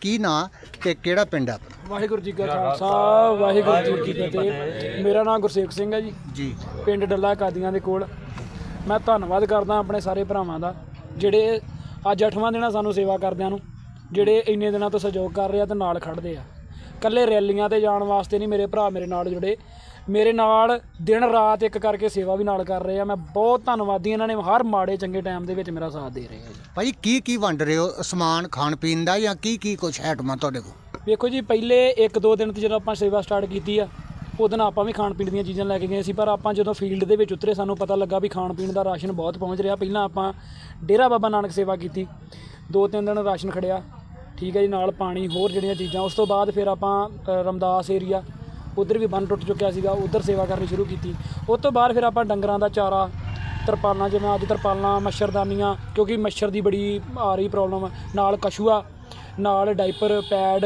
ਕੀ ਨਾਂ ਤੇ ਕਿਹੜਾ ਪਿੰਡ ਆ ਆਪਣਾ? ਵਾਹਿਗੁਰੂ ਜੀ ਕਾ ਖਾਲਸਾ ਵਾਹਿਗੁਰੂ ਜੀ ਕੀ ਫਤਿਹ। ਮੇਰਾ ਨਾਮ ਗੁਰਸੇਵਕ ਸਿੰਘ ਹੈ ਜੀ। ਜੀ। ਪਿੰਡ ਡੱਲਾ ਕਾਦੀਆਂ ਦੇ ਕੋਲ। ਮੈਂ ਧੰਨਵਾਦ ਕਰਦਾ ਆਪਣੇ ਸਾਰੇ ਭਰਾਵਾਂ ਦਾ ਜਿਹੜੇ ਅੱਜ 8ਵਾਂ ਦਿਨ ਸਾਨੂੰ ਸੇਵਾ ਕਰਦਿਆਂ ਨੂੰ ਜਿਹੜੇ ਇੰਨੇ ਦਿਨਾਂ ਤੋਂ ਸਹਿਯੋਗ ਕਰ ਰਹੇ ਆ ਤੇ ਨਾਲ ਖੜਦੇ ਆ। ਕੱਲੇ ਰੈਲੀਆਂ ਤੇ ਜਾਣ ਵਾਸਤੇ ਨਹੀਂ ਮੇਰੇ ਭਰਾ ਮੇਰੇ ਨਾਲ ਜੁੜੇ। ਮੇਰੇ ਨਾਲ ਦਿਨ ਰਾਤ ਇੱਕ ਕਰਕੇ ਸੇਵਾ ਵੀ ਨਾਲ ਕਰ ਰਹੇ ਆ। ਮੈਂ ਬਹੁਤ ਧੰਨਵਾਦੀ ਇਹਨਾਂ ਨੇ ਹਰ ਮਾੜੇ ਚੰਗੇ ਟਾਈਮ ਦੇ ਵਿੱਚ ਮੇਰਾ ਸਾਥ ਦੇ ਰਹੇ ਆ ਜੀ। ਭਾਈ ਕੀ ਕੀ ਵੰਡ ਰਹੇ ਹੋ? ਸਮਾਨ ਖਾਣ ਪੀਣ ਦਾ ਜਾਂ ਕੀ ਕੀ ਕੁਝ ਆਈਟਮਾਂ ਤੁਹਾਡੇ ਕੋਲ? ਵੇਖੋ ਜੀ ਪਹਿਲੇ 1-2 ਦਿਨ ਤੇ ਜਦੋਂ ਆਪਾਂ ਸੇਵਾ ਸਟਾਰਟ ਕੀਤੀ ਆ ਉਦੋਂ ਆਪਾਂ ਵੀ ਖਾਣ ਪੀਣ ਦੀਆਂ ਚੀਜ਼ਾਂ ਲੈ ਕੇ ਗਏ ਸੀ ਪਰ ਆਪਾਂ ਜਦੋਂ ਫੀਲਡ ਦੇ ਵਿੱਚ ਉਤਰੇ ਸਾਨੂੰ ਪਤਾ ਲੱਗਾ ਵੀ ਖਾਣ ਪੀਣ ਦਾ ਰਾਸ਼ਨ ਬਹੁਤ ਪਹੁੰਚ ਰਿਹਾ। ਪਹਿਲਾਂ ਆਪਾਂ ਡੇਰਾ ਬਾਬਾ ਨਾਨਕ ਸੇਵਾ ਕੀਤੀ। ਦੋ ਤਿੰਨ ਦਿਨ ਰਾਸ਼ਨ ਖੜਿਆ। ਠੀਕ ਹੈ ਜੀ ਨਾਲ ਪਾਣੀ ਹੋਰ ਜਿਹੜੀਆਂ ਚੀਜ਼ਾਂ। ਉਸ ਤੋਂ ਬਾਅਦ ਫਿਰ ਆਪਾਂ ਅ, ਰਮਦਾਸ ਏਰੀਆ ਉਧਰ ਵੀ ਬੰਨ ਟੁੱਟ ਚੁੱਕਿਆ ਸੀਗਾ ਉਧਰ ਸੇਵਾ ਕਰਨੀ ਸ਼ੁਰੂ ਕੀਤੀ। ਉਸ ਤੋਂ ਬਾਅਦ ਫਿਰ ਆਪਾਂ ਡੰਗਰਾਂ ਦਾ ਚਾਰਾ ਤਰਪਾਲਾਂ ਜਿਵੇਂ ਅੱਜ ਤਰਪਾਲਾਂ ਮੱਛਰਦਾਨੀਆਂ ਕਿਉਂਕਿ ਮੱਛਰ ਦੀ ਬੜੀ ਆ ਰਹੀ ਪ੍ਰੋਬਲਮ ਨਾਲ ਕਛੂਆ ਨਾਲ ਡਾਈਪਰ ਪੈਡ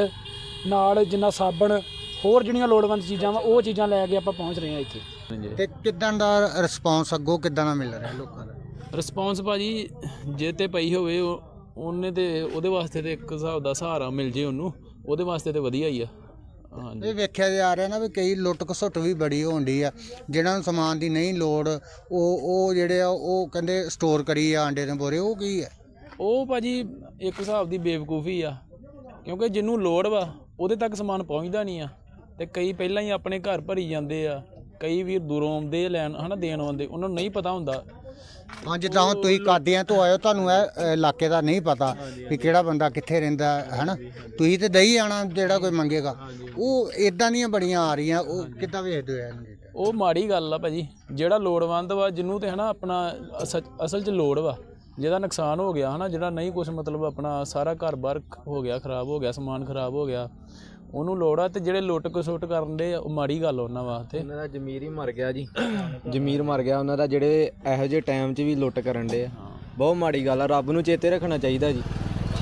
ਨਾਲ ਜਿੰਨਾ ਸਾਬਣ ਹੋਰ ਜਿਹੜੀਆਂ ਲੋੜਵੰਦ ਚੀਜ਼ਾਂ ਵਾ ਉਹ ਚੀਜ਼ਾਂ ਲੈ ਕੇ ਆਪਾਂ ਪਹੁੰਚ ਰਹੇ ਹਾਂ ਇੱਥੇ। ਤੇ ਕਿਦਾਂ ਦਾ ਰਿਸਪੌਂਸ ਅੱਗੋਂ ਕਿਦਾਂ ਦਾ ਮਿਲ ਰਿਹਾ ਲੋਕਾਂ ਦਾ? ਰਿਸਪੌਂਸ ਭਾਜੀ ਜੇ ਤੇ ਪਈ ਹੋਵੇ ਉਹ- ਉਹਨੇ ਤੇ ਉਹਦੇ ਵਾਸਤੇ ਤੇ ਇੱਕ ਹਿਸਾਬ ਦਾ ਸਹਾਰਾ ਮਿਲ ਜੇ ਉਹਨੂੰ ਉਹਦੇ ਵਾਸਤੇ ਤੇ ਵਧੀਆ ਹੀ ਆ। ਇਹ ਵੇਖਿਆ ਜਾ ਰਿਹਾ ਨਾ ਵੀ ਕਈ ਲੁੱਟ ਖਸੁੱਟ ਵੀ ਬੜੀ ਹੋਣਦੀ ਆ। ਜਿਹਨਾਂ ਨੂੰ ਸਮਾਨ ਦੀ ਨਹੀਂ ਲੋੜ ਉਹ ਉਹ ਜਿਹੜੇ ਆ ਉਹ ਕਹਿੰਦੇ ਸਟੋਰ ਕਰੀ ਆ ਆਂਡੇ ਦੇ ਬੋਰੇ ਉਹ ਕੀ ਹੈ ਉਹ ਭਾਜੀ ਇੱਕ ਹਿਸਾਬ ਦੀ ਬੇਵਕੂਫੀ ਆ। ਕਿਉਂਕਿ ਜਿਹਨੂੰ ਲੋੜ ਵਾ ਉਹਦੇ ਤੱਕ ਸਮਾਨ ਪਹੁੰਚਦਾ ਨਹੀਂ ਆ। ਤੇ ਕਈ ਪਹਿਲਾਂ ਹੀ ਆਪਣੇ ਘਰ ਭਰੀ ਜਾਂਦੇ ਆ। ਕਈ ਵੀਰ ਦੂਰੋਂ ਆਉਂਦੇ ਆ ਲੈਣ ਹਨਾ ਦੇਣ ਆਉਂਦੇ ਉਹਨਾਂ ਨੂੰ ਨਹੀਂ ਪਤਾ ਹੁੰਦਾ। ਹਾਂ ਜਿੱਦਾਂ ਹੁਣ ਤੁਸੀਂ ਕਾਦੀਆਂ ਤੋਂ ਆਇਓ ਤੁਹਾਨੂੰ ਇਹ ਅ, ਇਲਾਕੇ ਦਾ ਨਹੀਂ ਪਤਾ ਵੀ ਕਿਹੜਾ ਬੰਦਾ ਕਿੱਥੇ ਰਹਿੰਦਾ ਹੈ ਨਾ ਤੁਸੀਂ ਤੇ ਦਈ ਆਣਾ ਜਿਹੜਾ ਕੋਈ ਮੰਗੇਗਾ। ਉਹ ਇਦਾਂ ਦੀਆਂ ਬੜੀਆਂ ਆ ਰਹੀਆਂ ਉਹ ਕਿੱਦਾਂ ਵੇਖਦੇ ਹੋ ਇਹਨੂੰ ਉਹ ਮਾੜੀ ਗੱਲ ਆ ਭਾਜੀ ਜਿਹੜਾ ਲੋੜਵੰਦ ਵਾ ਜਿਹਨੂੰ ਤੇ ਹਨਾ ਆਪਣਾ ਅਸਲ ਅਸਲ 'ਚ ਲੋੜ ਵਾ ਜਿਹਦਾ ਨੁਕਸਾਨ ਹੋ ਗਿਆ ਹਨਾ ਜਿਹੜਾ ਨਹੀਂ ਕੁਝ ਮਤਲਬ ਆਪਣਾ ਸਾਰਾ ਘਰ-ਬਾਰ ਹੋ ਗਿਆ ਖਰਾਬ ਹੋ ਗਿਆ ਸਮਾਨ ਖਰਾਬ ਹੋ ਗਿਆ ਉਹਨੂੰ ਲੋੜ ਆ ਤੇ ਜਿਹੜੇ ਲੁੱਟ ਕਸੁੱਟ ਕਰਨ ਦੇ ਉਹ ਮਾੜੀ ਗੱਲ ਆ ਉਹਨਾਂ ਵਾਸਤੇ। ਉਹਨਾਂ ਦਾ ਜ਼ਮੀਰ ਹੀ ਮਰ ਗਿਆ ਜੀ। ਜ਼ਮੀਰ ਮਰ ਗਿਆ ਉਹਨਾਂ ਦਾ ਜਿਹੜੇ ਇਹੋ ਜਿਹੇ ਟਾਈਮ 'ਚ ਵੀ ਲੁੱਟ ਕਰਨ ਦੇ ਆ। ਬਹੁਤ ਮਾੜੀ ਗੱਲ ਆ ਰੱਬ ਨੂੰ ਚੇਤੇ ਰੱਖਣਾ ਚਾਹੀਦਾ ਜੀ।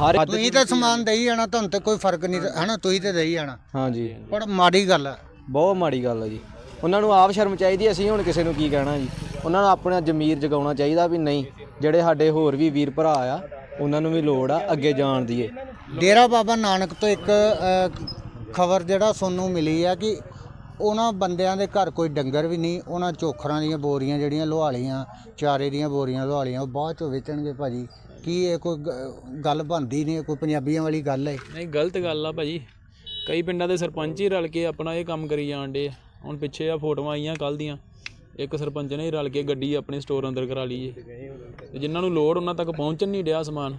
ਹਰ ਤੁਸੀਂ ਤਾਂ ਸਮਾਨ ਦਈ ਆਣਾ ਤੁਹਾਨੂੰ ਤੇ ਕੋਈ ਫ਼ਰਕ ਨਹੀਂ ਹੈ ਨਾ ਤੁਸੀਂ ਤੇ ਦਈ ਆਣਾ ਹਾਂਜੀ ਪਰ ਮਾੜੀ ਗੱਲ ਹੈ ਬਹੁਤ ਮਾੜੀ ਗੱਲ ਆ ਜੀ। ਉਹਨਾਂ ਨੂੰ ਆਪ ਸ਼ਰਮ ਚਾਹੀਦੀ ਅਸੀਂ ਹੁਣ ਕਿਸੇ ਨੂੰ ਕੀ ਕਹਿਣਾ ਜੀ? ਉਹਨਾਂ ਨੂੰ ਆਪਣਾ ਜ਼ਮੀਰ ਜਗਾਉਣਾ ਚਾਹੀਦਾ ਵੀ ਨਹੀਂ ਜਿਹੜੇ ਸਾਡੇ ਹੋਰ ਵੀ ਵੀਰ ਭਰਾ ਆ ਉਹਨਾਂ ਨੂੰ ਵੀ ਲੋੜ ਆ ਅੱਗੇ ਜਾਣ ਦੀ। ਏ ਡੇਰਾ ਬਾਬਾ ਨਾਨਕ ਤੋਂ ਇੱਕ ਖਬਰ ਜਿਹੜਾ ਸਾਨੂੰ ਮਿਲੀ ਆ ਕਿ ਉਹਨਾਂ ਬੰਦਿਆਂ ਦੇ ਘਰ ਕੋਈ ਡੰਗਰ ਵੀ ਨਹੀਂ ਉਹਨਾਂ ਚੋਖਰਾਂ ਦੀਆਂ ਬੋਰੀਆਂ ਜਿਹੜੀਆਂ ਲੁਹਾ ਲਈਆਂ ਚਾਰੇ ਦੀਆਂ ਬੋਰੀਆਂ ਲੁਹਾ ਲਈਆਂ ਉਹ ਬਾਅਦ ਚੋਂ ਵੇਚਣਗੇ ਭਾਜੀ। ਕੀ ਇਹ ਕੋਈ ਗ- ਗੱਲ ਬਣਦੀ ਨਹੀਂ ਕੋਈ ਪੰਜਾਬੀਆਂ ਵਾਲੀ ਗੱਲ ਹੈ? ਨਹੀਂ ਗਲਤ ਗੱਲ ਆ ਭਾਜੀ। ਕਈ ਪਿੰਡਾਂ ਦੇ ਸਰਪੰਚ ਹੀ ਰਲ ਕੇ ਆਪਣਾ ਇਹ ਕੰਮ ਕਰੀ ਜਾਣ ਡੇ ਹੁਣ ਪਿੱਛੇ ਆ ਫੋਟੋਆਂ ਆਈਆਂ ਕੱਲ ਦੀਆਂ। ਇੱਕ ਸਰਪੰਚ ਨੇ ਹੀ ਰਲ ਕੇ ਗੱਡੀ ਆਪਣੇ ਸਟੋਰ ਅੰਦਰ ਕਰਾ ਲਈ ਏ। ਤੇ ਜਿਨ੍ਹਾਂ ਨੂੰ ਲੋੜ ਉਹਨਾਂ ਤੱਕ ਪਹੁੰਚਣ ਨਹੀਂ ਡਿਆ ਸਮਾਨ।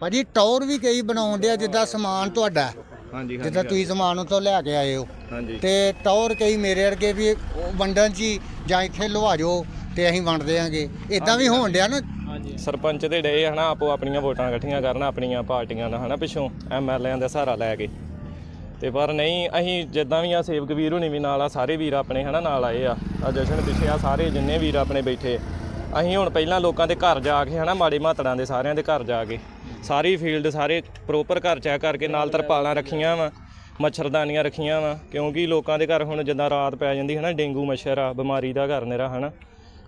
ਭਾਜੀ ਟੌਰ ਵੀ ਕਈ ਬਣਾਉਂਦੇ ਆ ਜਿੱਦਾਂ ਸਮਾਨ ਤੁਹਾਡਾ। ਹਾਂਜੀ ਜਿੱਦਾਂ ਤੁਸੀਂ ਸਮਾਨ ਉਤੋਂ ਲੈ ਕੇ ਆਏ ਹੋ। ਹਾਂਜੀ। ਤੇ ਟੌਰ ਕਈ ਮੇਰੇ ਵਰਗੇ ਵੀ ਉਹ ਵੰਡਣ ਚ ਹੀ ਜਾਂ ਇੱਥੇ ਲਵਾ ਜਾਓ ਤੇ ਅਸੀਂ ਵੰਡ ਦਿਆਂਗੇ ਇਦਾਂ ਵੀ ਹੋਣ ਡਿਆ ਨਾ? ਸਰਪੰਚ ਦੇ ਡੇ ਹਨਾ ਆਪੋ ਆਪਣੀਆਂ ਵੋਟਾਂ ਇਕੱਠੀਆਂ ਕਰਨ ਆਪਣੀਆਂ ਪਾਰਟੀਆਂ ਦਾ ਹਨਾ ਪਿੱਛੋਂ ਐਮਐਲਏਆਂ ਦਾ ਸਹਾਰਾ ਲੈ ਕੇ। ਤੇ ਪਰ ਨਹੀਂ ਅਸੀਂ ਜਿੱਦਾਂ ਵੀ ਆ ਸੇਵਕ ਵੀਰ ਹੁਣੀ ਵੀ ਨਾਲ ਆ ਸਾਰੇ ਵੀਰ ਆਪਣੇ ਹਨਾ ਨਾਲ ਆਏ ਆ। ਆ ਜਸ਼ਨ ਪਿੱਛੇ ਆ ਸਾਰੇ ਜਿੰਨੇ ਵੀਰ ਆਪਣੇ ਬੈਠੇ। ਅਸੀਂ ਹੁਣ ਪਹਿਲਾਂ ਲੋਕਾਂ ਦੇ ਘਰ ਜਾ ਕੇ ਹਨਾ ਮਾੜੇ ਮਾਤੜਾਂ ਦੇ ਸਾਰਿਆਂ ਦੇ ਘਰ ਜਾ ਕੇ। ਸਾਰੀ ਫੀਲਡ ਸਾਰੇ ਪ੍ਰੋਪਰ ਘਰ ਚੈੱਕ ਕਰਕੇ ਨਾਲ ਤਰਪਾਲਾਂ ਰੱਖੀਆਂ ਵਾ ਮੱਛਰਦਾਨੀਆਂ ਰੱਖੀਆਂ ਵਾ ਕਿਉਂਕਿ ਲੋਕਾਂ ਦੇ ਘਰ ਹੁਣ ਜਿੱਦਾਂ ਰਾਤ ਪੈ ਜਾਂਦੀ ਹਨਾ ਡੇਂਗੂ ਮੱਛਰ ਆ ਬਿਮਾਰੀ ਦਾ ਘਰ ਨਿਰਾ ਹਨਾ।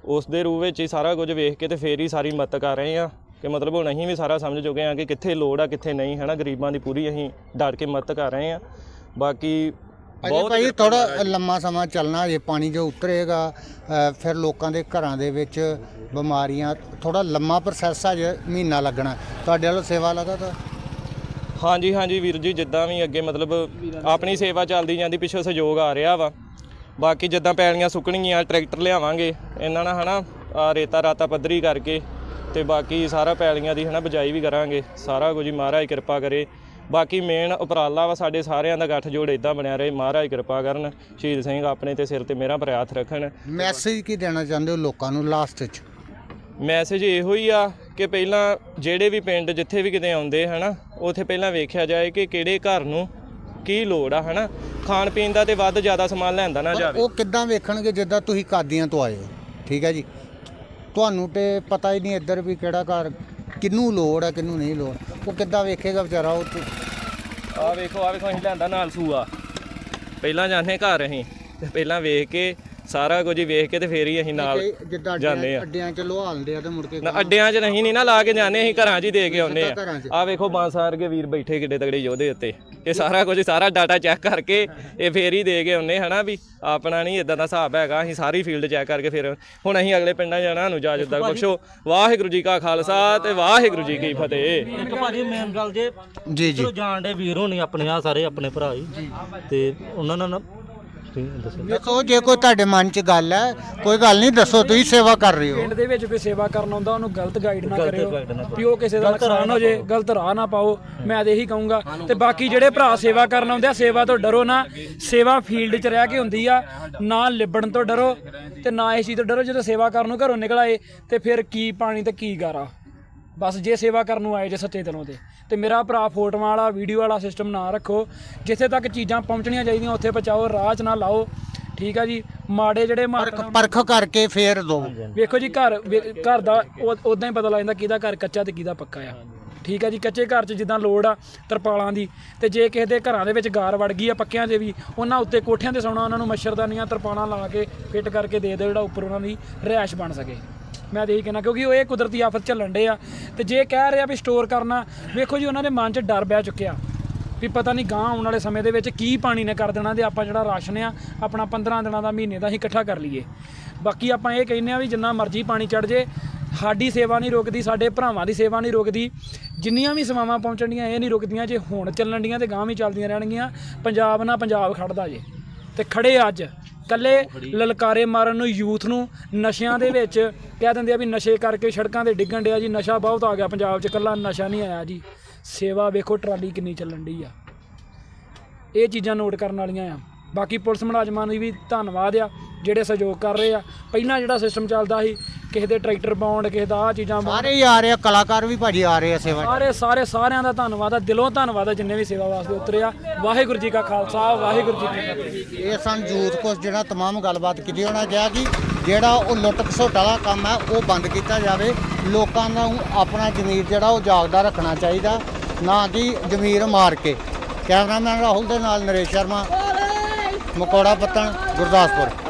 ਉਸ ਦੇ ਰੂਪ ਵਿੱਚ ਹੀ ਸਾਰਾ ਕੁਝ ਵੇਖ ਕੇ ਤੇ ਫੇਰ ਹੀ ਸਾਰੀ ਮਦਦ ਕਰ ਰਹੇ ਆ ਕਿ ਮਤਲਬ ਹੁਣ ਅਸੀਂ ਵੀ ਸਾਰਾ ਸਮਝ ਚੁੱਕੇ ਆ ਕਿ ਕਿੱਥੇ ਲੋੜ ਆ ਕਿੱਥੇ ਨਹੀਂ ਹਨਾ ਗਰੀਬਾਂ ਦੀ ਪੂਰੀ ਅਸੀਂ ਡਟ ਕੇ ਮਦਦ ਕਰ ਰਹੇ ਆ। ਬਾਕੀ ਅਜੇ ਭਾਈ ਥੋੜਾ ਲੰਮਾ ਸਮਾਂ ਚੱਲਣਾ ਜੇ ਪਾਣੀ ਜੋ ਉਤਰੇਗਾ ਫਿਰ ਲੋਕਾਂ ਦੇ ਘਰਾਂ ਦੇ ਵਿੱਚ ਬਿਮਾਰੀਆਂ ਥੋੜਾ ਲੰਮਾ ਪ੍ਰੋਸੈਸ ਆ ਜੇ ਮਹੀਨਾ ਲੱਗਣਾ। ਤੁਹਾਡੇ ਵੱਲੋਂ ਸੇਵਾ ਲਗਾਤਾਰ ਹਾਂਜੀ ਹਾਂਜੀ ਵੀਰ ਜੀ ਜਿੱਦਾਂ ਵੀ ਅੱਗੇ ਮਤਲਬ ਆਪਣੀ ਸੇਵਾ ਚੱਲਦੀ ਜਾਂਦੀ ਪਿੱਛੋਂ ਸਹਿਯੋਗ ਆ ਰਿਹਾ ਵਾ। ਬਾਕੀ ਜਿੱਦਾਂ ਪੈਲੀਆਂ ਸੁੱਕਣਗੀਆਂ ਟਰੈਕਟਰ ਲਿਆਵਾਂਗੇ ਇਹਨਾਂ ਨਾਲ ਹਨਾ ਆਹ ਰੇਤਾ ਰਾਤਾ ਪੱਧਰੀ ਕਰਕੇ ਤੇ ਬਾਕੀ ਸਾਰਾ ਪੈਲੀਆਂ ਦੀ ਹਨਾ ਬਜਾਈ ਵੀ ਕਰਾਂਗੇ। ਸਾਰਾ ਕੁਝ ਹੀ ਮਹਾਰਾਜ ਕਿਰਪਾ ਕਰੇ। ਬਾਕੀ ਮੇਨ ਉਪਰਾਲਾ ਵਾ ਸਾਡੇ ਸਾਰਿਆਂ ਦਾ ਗੱਠ ਜੋੜ ਇਦਾਂ ਬਣਿਆ ਰਹੇ ਮਹਾਰਾਜ ਕਿਰਪਾ ਕਰਨ ਸ਼ਹੀਦ ਸਿੰਘ ਆਪਣੇ ਤੇ ਸਿਰ ਤੇ ਮੇਰਾ ਪ੍ਰਿਆਥ ਰੱਖਣ। ਮੈਸੇਜ ਕੀ ਦੇਣਾ ਚਾਹੁੰਦੇ ਹੋ ਲੋਕਾਂ ਨੂੰ ਲਾਸਟ 'ਚ? ਮੈਸੇਜ ਇਹੋ ਹੀ ਆ ਕਿ ਪਹਿਲਾਂ ਜਿਹੜੇ ਵੀ ਪਿੰਡ ਜਿੱਥੇ ਵੀ ਕਿਤੇ ਆਉਂਦੇ ਹਨਾ ਉਥੇ ਪਹਿਲਾਂ ਵੇਖਿਆ ਜਾਏ ਕਿ ਕਿਹੜੇ ਘਰ ਨੂੰ ਕੀ ਲੋੜ ਆ ਹਨਾ? ਖਾਣ ਪੀਣ ਦਾ ਤੇ ਵੱਧ ਜ਼ਿਆਦਾ ਸਮਾਨ ਲੈਂਦਾ ਨਾ ਜਾਵੇ। ਉਹ ਕਿੱਦਾਂ ਵੇਖਣਗੇ ਜਿੱਦਾਂ ਤੁਸੀਂ ਕਾਦੀਆਂ ਤੋਂ ਆਏ ਹੋ? ਠੀਕ ਹੈ ਜੀ। ਤੁਹਾਨੂੰ ਤੇ ਪਤਾ ਹੀ ਨਹੀਂ ਇੱਧਰ ਵੀ ਕਿਹੜਾ ਘਰ ਕਿਹਨੂੰ ਲੋੜ ਹੈ ਕਿਹਨੂੰ ਨਹੀਂ ਲੋੜ। ਉਹ ਕਿੱਦਾਂ ਵੇਖੇਗਾ ਵਿਚਾਰਾ ਉਹ ਆ ਵੇਖੋ ਆ ਵੇਖੋ ਅਸੀਂ ਲੈਂਦਾ ਨਾਲ ਸੂਆ। ਪਹਿਲਾਂ ਜਾਂਦੇ ਘਰ ਅਸੀਂ। ਤੇ ਪਹਿਲਾਂ ਵੇਖ ਕੇ ਸਾਰਾ ਕੁਝ ਹੀ ਵੇਖ ਕੇ ਤੇ ਫੇਰ ਹੀ ਅਸੀਂ ਨਾਲ ਤੇ ਜਿੱਦਾਂ ਜਾਂਦੇ ਅੱਡਿਆਂ ਆ। ਅੱਡਿਆਂ 'ਚ ਲੁਹਾਲਦੇ ਆ ਤੇ ਮੁੜ ਕੇ ਨਾ ਅੱਡਿਆਂ 'ਚ ਨਹੀਂ ਨਹੀਂ ਨਾ ਲਾ ਕੇ ਜਾਂਦੇ ਅਸੀਂ ਘਰਾਂ 'ਚ ਹੀ ਦੇ ਕੇ ਆਉਂਦੇ ਆ। ਘਰਾਂ 'ਚ। ਆ ਵੇਖੋ ਬਾਂਸਾਰ ਕੇ ਵੀਰ ਬੈਠੇ ਕਿੱਡੇ ਤਗੜੇ ਯੋਧੇ ਉੱਤੇ। ਇਹ ਸਾਰਾ ਕੁਝ ਸਾਰਾ ਡਾਟਾ ਚੈੱਕ ਕਰਕੇ ਇਹ ਫੇਰ ਹੀ ਦੇ ਕੇ ਆਉਂਦੇ ਹਨਾ ਵੀ ਆਪਣਾ ਨਹੀਂ ਇਦਾਂ ਦਾ ਹਿਸਾਬ ਹੈਗਾ ਅਸੀਂ ਸਾਰੀ ਫੀਲਡ ਚੈੱਕ ਕਰਕੇ ਫਿਰ ਹੁਣ ਅਸੀਂ ਅਗਲੇ ਪਿੰਡਾਂ 'ਚ ਜਾਣਾ ਸਾਨੂੰ ਇਜਾਜ਼ਤ ਤੱਕ ਬਖਸ਼ੋ ਵਾਹਿਗੁਰੂ ਜੀ ਕਾ ਖਾਲਸਾ ਤੇ ਵਾਹਿਗੁਰੂ ਜੀ ਕੀ ਫਤਿਹ। ਇੱਕ ਭਾਜੀ ਮੇਨ ਗੱਲ ਜੇ ਜੀ ਜੀ। ਚਲੋ ਜਾਣ ਦੇ ਵੀਰ ਹੋਣੀ ਆਪਣੇ ਆ ਸਾਰੇ ਆਪਣੇ ਭਰਾ ਹੀ। ਤੇ ਉਹਨਾਂ ਨਾਲ ਨਾ ਤੁਸੀਂ ਦੱਸੋ। ਦੇਖੋ ਜੇ ਕੋਈ ਤੁਹਾਡੇ ਮਨ 'ਚ ਗੱਲ ਹੈ ਕੋਈ ਗੱਲ ਨਹੀਂ ਦੱਸੋ ਤੁਸੀਂ ਸੇਵਾ ਕਰ ਰਹੇ ਹੋ। ਪਿੰਡ ਦੇ ਵਿੱਚ ਕੋਈ ਸੇਵਾ ਕਰਨ ਆਉਂਦਾ ਉਹਨੂੰ ਗਲਤ ਗਾਈਡ ਨਾ ਕਰਿਓ guide ਨਾ ਕਰੋ। ਵੀ ਉਹ ਕਿਸੇ ਦਾ ਨੁਕਸਾਨ ਹੋ ਜੇ ਗਲਤ ਰਾਹ ਨਾ ਪਾਓ। ਮੈਂ ਤੇ ਇਹੀ ਕਹੂੰਗਾ ਤੇ ਬਾਕੀ ਜਿਹੜੇ ਭਰਾ ਸੇਵਾ ਕਰਨ ਆਉਂਦੇ ਆ ਸੇਵਾ ਤੋਂ ਡਰੋ ਨਾ। ਸੇਵਾ ਫੀਲਡ 'ਚ ਰਹਿ ਕੇ ਹੁੰਦੀ ਆ ਨਾ ਲਿਬੜਨ ਤੋਂ ਡਰੋ ਤੇ ਨਾ ਇਸ ਚੀਜ਼ ਤੋਂ ਡਰੋ ਜਦੋਂ ਸੇਵਾ ਕਰਨ ਨੂੰ ਘਰੋਂ ਨਿਕਲ ਆਏ ਤੇ ਫਿਰ ਕੀ ਪਾਣੀ ਤੇ ਕੀ ਗਾਰਾ। ਬਸ ਜੇ ਸੇਵਾ ਕਰਨ ਨੂੰ ਆਏ ਜੇ ਸੱਚੇ ਦਿਲੋਂ ਤੇ। ਤੇ ਮੇਰਾ ਭਰਾ ਫੋਟੋਆਂ ਵਾਲਾ ਵੀਡੀਓ ਵਾਲਾ ਸਿਸਟਮ ਨਾ ਰੱਖੋ। ਜਿੱਥੇ ਤੱਕ ਚੀਜ਼ਾਂ ਪਹੁੰਚਣੀਆਂ ਚਾਹੀਦੀਆਂ ਉੱਥੇ ਪਹੁੰਚਾਓ ਰਾਹ 'ਚ ਨਾ ਲਾਓ। ਠੀਕ ਆ ਜੀ? ਮਾੜੇ ਜਿਹੜੇ ਮਾਲਕ ਪਰਖ ਕਰਕੇ ਫੇਰ ਦੋ। ਵੇਖੋ ਜੀ ਘਰ ਵੇ- ਘਰ ਦਾ ਉਦਾਂ ਹੀ ਪਤਾ ਲੱਗ ਜਾਂਦਾ ਕਿਹਦਾ ਘਰ ਕੱਚਾ ਤੇ ਕਿਹਦਾ ਪੱਕਾ ਆ। ਠੀਕ ਆ ਜੀ? ਕੱਚੇ ਘਰ 'ਚ ਜਿੱਦਾਂ ਲੋੜ ਆ ਤਰਪਾਲਾਂ ਦੀ। ਤੇ ਜੇ ਕਿਸੇ ਦੇ ਘਰਾਂ ਦੇ ਵਿੱਚ ਗਾਰ ਵੜ ਗਈ ਆ ਪੱਕਿਆਂ ਦੇ ਵੀ ਉਹਨਾਂ ਉੱਤੇ ਕੋਠਿਆਂ ਤੇ ਸੌਣਾ ਉਹਨਾਂ ਨੂੰ ਮੱਛਰਦਾਨੀਆਂ ਤਰਪਾਲਾਂ ਲਾ ਕੇ ਫਿੱਟ ਕਰਕੇ ਦੇ ਦਿਓ ਜਿਹੜਾ ਉੱਪਰ ਉਹਨਾਂ ਦੀ ਰਿਹਾਇਸ਼ ਬਣ ਸਕੇ। ਮੈਂ ਤਾਂ ਇਹੀ ਕਹਿਣਾ, ਕਿਉਂਕਿ ਉਹ ਇਹ ਕੁਦਰਤੀ ਆਫਤ ਝੱਲਣ ਡੇ ਆ। ਤੇ ਜੇ ਕਹਿ ਰਿਹਾ ਵੀ ਸਟੋਰ ਕਰਨਾ, ਵੇਖੋ ਜੀ, ਉਹਨਾਂ ਦੇ ਮਨ 'ਚ ਡਰ ਬਹਿ ਚੁੱਕਿਆ। ਵੀ ਪਤਾ ਨਹੀਂ ਗਾਂ ਆਉਣ ਵਾਲੇ ਸਮੇਂ ਦੇ ਵਿੱਚ ਕੀ ਪਾਣੀ ਨੇ ਕਰ ਦੇਣਾ ਤੇ ਆਪਾਂ ਜਿਹੜਾ ਰਾਸ਼ਨ ਆ, ਆਪਣਾ 15 ਦਿਨਾਂ ਦਾ ਮਹੀਨੇ ਦਾ ਹੀ ਇਕੱਠਾ ਕਰ ਲਈਏ। ਬਾਕੀ ਆਪਾਂ ਇਹ ਕਹਿੰਦੇ ਆ ਵੀ ਜਿੰਨਾ ਮਰਜ਼ੀ ਪਾਣੀ ਚੜ ਜੇ, ਸਾਡੀ ਸੇਵਾ ਨਹੀਂ ਰੁਕਦੀ, ਸਾਡੇ ਭਰਾਵਾਂ ਦੀ ਸੇਵਾ ਨਹੀਂ ਰੁਕਦੀ। ਜਿੰਨੀਆਂ ਵੀ ਸੇਵਾਵਾਂ ਪਹੁੰਚਣੀਆਂ ਇਹ ਨਹੀਂ ਰੁਕਦੀਆਂ ਜੇ ਹੁਣ ਚੱਲਣ ਡੀਆਂ ਤੇ ਗਾਂ ਵੀ ਚੱਲਦੀਆਂ ਰਹਿਣਗੀਆਂ। ਪੰਜਾਬ ਨਾਲ ਪੰਜਾਬ ਖੜਦਾ ਜੇ। ਤੇ ਖੜੇ ਅੱਜ। ਕੱਲੇ ਲਲਕਾਰੇ ਮਾਰਨ ਨੂੰ, ਯੂਥ ਨੂੰ, ਨਸ਼ਿਆਂ ਦੇ ਵਿੱਚ ਕਹਿ ਦਿੰਦੇ ਆ ਵੀ ਨਸ਼ੇ ਕਰਕੇ ਸੜਕਾਂ ਤੇ ਡਿੱਗਣ ਡਿਆ ਜੀ, ਨਸ਼ਾ ਬਹੁਤ ਆ ਗਿਆ ਪੰਜਾਬ 'ਚ ਕੱਲਾ ਨਸ਼ਾ ਨਹੀਂ ਆਇਆ ਜੀ। ਸੇਵਾ ਵੇਖੋ ਟਰਾਲੀ ਕਿੰਨੀ ਚੱਲਣ ਡਈ ਆ। ਇਹ ਚੀਜ਼ਾਂ ਨੋਟ ਕਰਨ ਵਾਲੀਆਂ ਆ। ਬਾਕੀ ਪੁਲਿਸ ਮੁਲਾਜ਼ਮਾਂ ਦੀ ਵੀ ਧੰਨਵਾਦ ਆ, ਜਿਹੜੇ ਸਹਿਯੋਗ ਕਰ ਰਹੇ ਆ। ਪਹਿਲਾਂ ਜਿਹੜਾ ਸਿਸਟਮ ਚੱਲਦਾ ਸੀ ਕਿਸੇ ਦੇ ਟਰੈਕਟਰ ਬਾਉਂਡ ਕਿਸੇ ਦਾ ਆ ਚੀਜ਼ਾਂ bound, ਸਾਰੇ ਹੀ ਆ ਰਹੇ ਆ ਕਲਾਕਾਰ ਵੀ ਭਾਜੀ ਆ ਰਹੇ ਆ ਸੇਵਾ ਸਾਰੇ ਸਾਰੇ ਸਾਰਿਆਂ ਦਾ ਧੰਨਵਾਦ ਆ ਦਿਲੋਂ ਧੰਨਵਾਦ ਆ ਜਿੰਨੇ ਵੀ ਸੇਵਾ ਵਾਸਤੇ ਉਤਰੇ ਆ ਵਾਹਿਗੁਰੂ ਜੀ ਕਾ ਖਾਲਸਾ ਵਾਹਿਗੁਰੂ ਜੀ ਕੀ ਫਤਿਹ। ਇਹ ਸਨ ਯੂਥ ਕੁਛ ਜਿਹੜਾ ਤਮਾਮ ਗੱਲਬਾਤ ਕੀਤੀ ਉਹਨਾਂ ਕਿਹਾ ਕਿ ਜਿਹੜਾ ਉਹ ਲੁੱਟ ਖਸੁੱਟ ਵਾਲਾ ਕੰਮ ਹੈ ਉਹ ਬੰਦ ਕੀਤਾ ਜਾਵੇ। ਲੋਕਾਂ ਨੂੰ ਆਪਣਾ ਜ਼ਮੀਰ ਜਿਹੜਾ ਉਹ ਜਾਗਦਾ ਰੱਖਣਾ ਚਾਹੀਦਾ ਨਾ ਕਿ ਜ਼ਮੀਰ ਮਾਰ ਕੇ। ਕੈਮਰਾਮੈਨ ਰਾਹੁਲ ਦੇ ਨਾਲ ਨਰੇਸ਼ ਸ਼ਰਮਾ ਮਕੌੜਾ ਪੱਤਣ ਗੁਰਦਾਸਪੁਰ।